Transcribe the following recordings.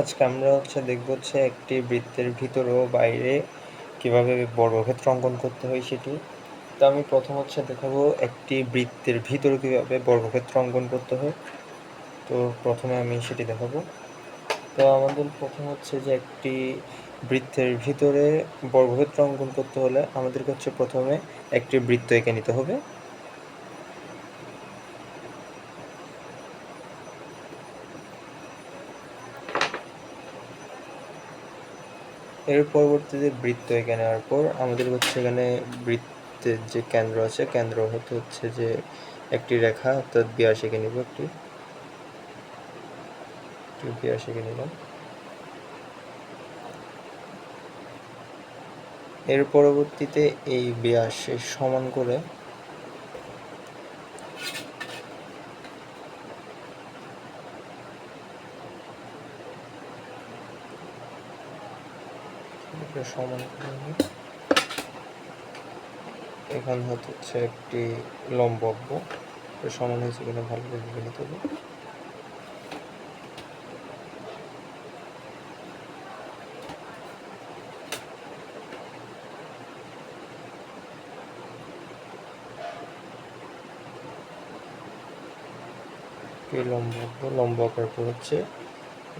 আজকে আমরা হচ্ছে দেখব হচ্ছে একটি বৃত্তের ভিতর ও বাইরে কীভাবে বর্গক্ষেত্র অঙ্কন করতে হয় সেটি। তো আমি প্রথম হচ্ছে দেখাবো একটি বৃত্তের ভিতরে কীভাবে বর্গক্ষেত্র অঙ্কন করতে হয়। তো প্রথমে আমি সেটি দেখাবো। তো আমাদের প্রথম হচ্ছে যে একটি বৃত্তের ভিতরে বর্গক্ষেত্র অঙ্কন করতে হলে আমাদেরকে হচ্ছে প্রথমে একটি বৃত্ত এঁকে নিতে হবে। এর পরবর্তীতে বৃত্ত এঁকে নেওয়ার পর আমাদের হচ্ছে এখানে বৃত্তের যে কেন্দ্র আছে, কেন্দ্র হতে হচ্ছে যে একটি রেখা, অর্থাৎ বিয়াস এঁকে নিব একটি। বিয়াস এঁকে নিলাম। এর পরবর্তীতে এই বিয়াসের সমান করে এটা সমান করে এখান হচ্ছে একটি লম্বব্য। সমান হয়েছে কিনা ভালো করে লিখে নিতে হবে। লম্ব লম্ব হচ্ছে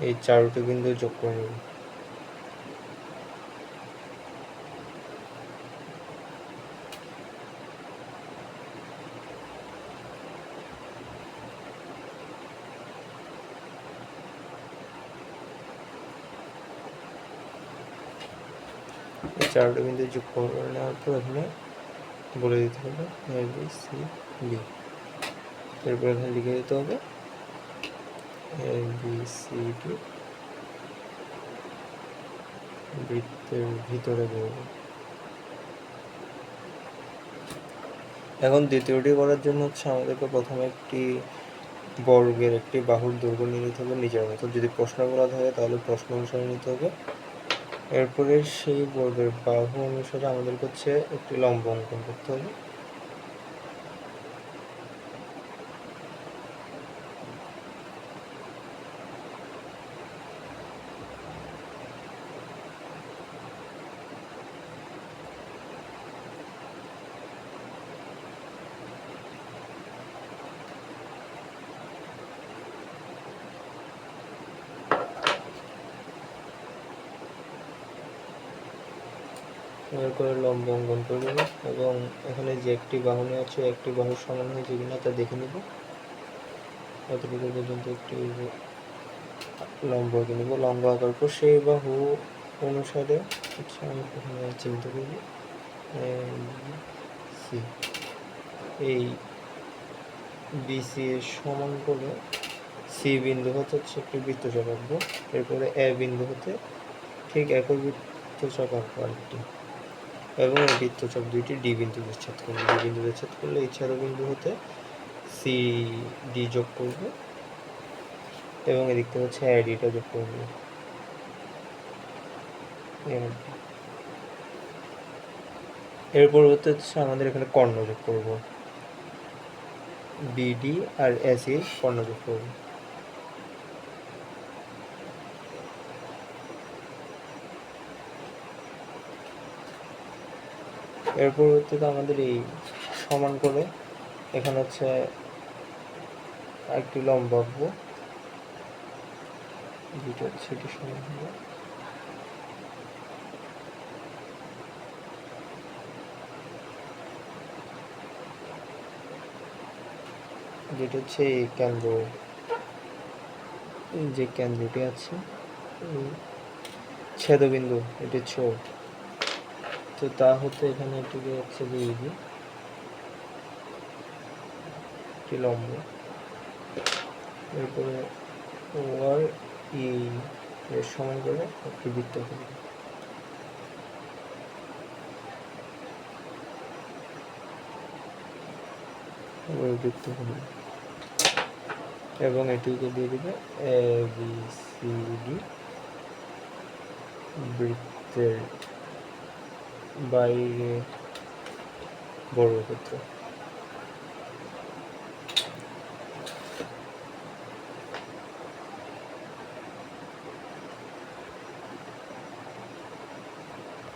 এই চারটি বিন্দু যোগ করে নেব এই চারটা বিন্দু যোগ করে নেওয়ার পর এখানে বলে দিতে হবে এ বি সি ডি এরপর এখানে লিখে দিতে হবে এ বি সি ডি বৃত্তের ভিতরে বলব। এখন দ্বিতীয়টি করার জন্য হচ্ছে আমাদেরকে প্রথমে একটি বর্গের একটি বাহুর দৈর্ঘ্য নিয়ে নিতে হবে নিজের মতো। যদি প্রশ্ন করা থাকে তাহলে প্রশ্ন অনুসারে নিতে হবে। এরপরে সেই বর্গের বাহু অনুসারে আমাদের হচ্ছে একটি লম্ব অঙ্কন করতে হবে। করে লম্ব অঙ্কন করে নেব এবং এখানে যে একটি বাহুনি আছে, একটি বাহুর সমান হয়েছে কিনা তা দেখে নেব। এতটুকু পর্যন্ত একটি লম্ব এঁকে নেব। লম্ব আঁকার পর সেই বাহু অনুসারে হচ্ছে আমি প্রথমে চিন্তা করব সি, এই বিসি এর সমান করে সি বিন্দু হতে হচ্ছে একটি বৃত্তচাপ আঁকবো। এরপরে এ বিন্দু হতে ঠিক একই বৃত্তচাপ আঁকবো আরেকটি। এবং বৃত্তচাপ দুইটি ডি বিন্দু বিচ্ছেদ করবে। ডি বিন্দু বিচ্ছেদ করলে ছেদ বিন্দু হতে সি ডি যোগ করবে এবং এদিক থেকে হচ্ছে ডিটা যোগ করবে। এর পরবর্তী হচ্ছে আমাদের এখানে কর্ণ যোগ করব। বিডি আর এস ই কর্ণ যোগ করব। এর পরবর্তীতে আমাদের এই সমান করে এখানে হচ্ছে একটি লম্ব আঁকবো। হচ্ছে এটি সমান হবে। যেটা হচ্ছে এই কেন্দ্র যে কেন্দ্রটি আছে ছেদবিন্দু, এটি ছোট। তো তা হতে এখানে এটিকে হচ্ছে দিয়ে দিই। একটি লম্ব এরপরে ওয়ার ই এর সময় করে একটি বৃত্ত করব বৃত্ত করব এবং এটিকে দিয়ে দিবে এ বি সি ডি বৃত্তের বাইরে বর্গক্ষেত্র